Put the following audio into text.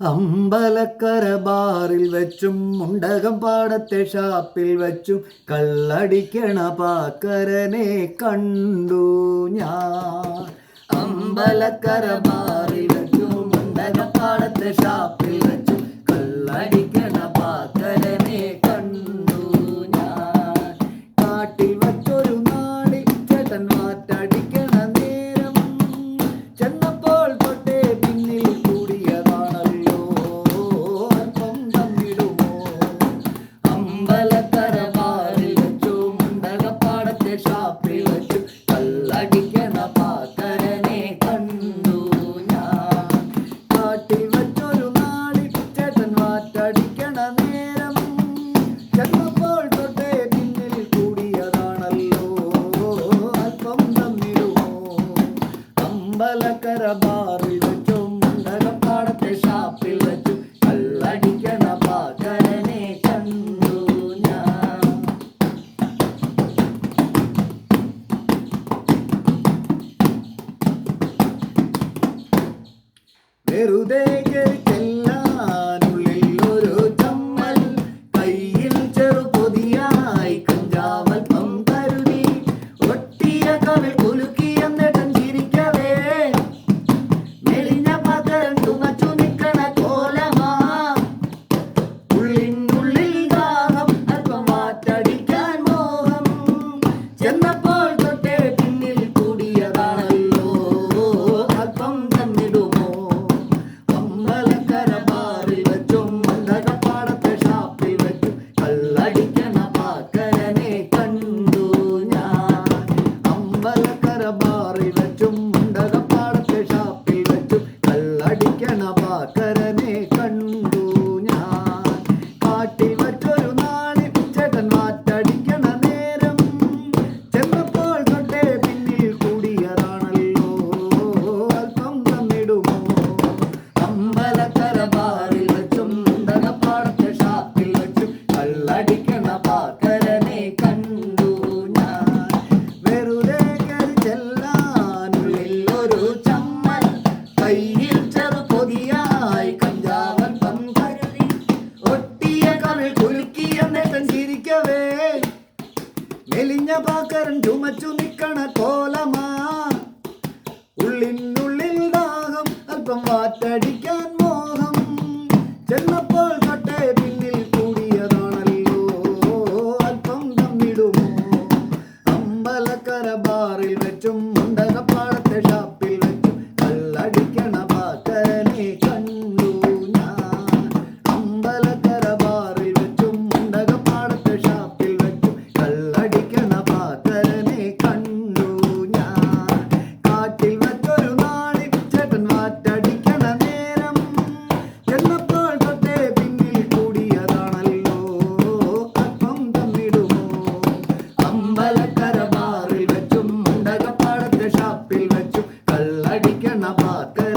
അമ്പലക്കര ബാറിൽ വെച്ചും മുണ്ടകം പാടത്തെ ഷാപ്പിൽ വെച്ചും കള്ളടിക്കണ പാക്കരനെ കണ്ടു ഞാൻ. അമ്പലക്കര ബാറിൽ വെച്ചും മുണ്ടകം പാടത്തെ ഷാപ്പിൽ பெருதேகெல்லாம் लड़के नवा करने പ്രഭാകരൻ ചുമച്ചു നിൽക്കണ なパ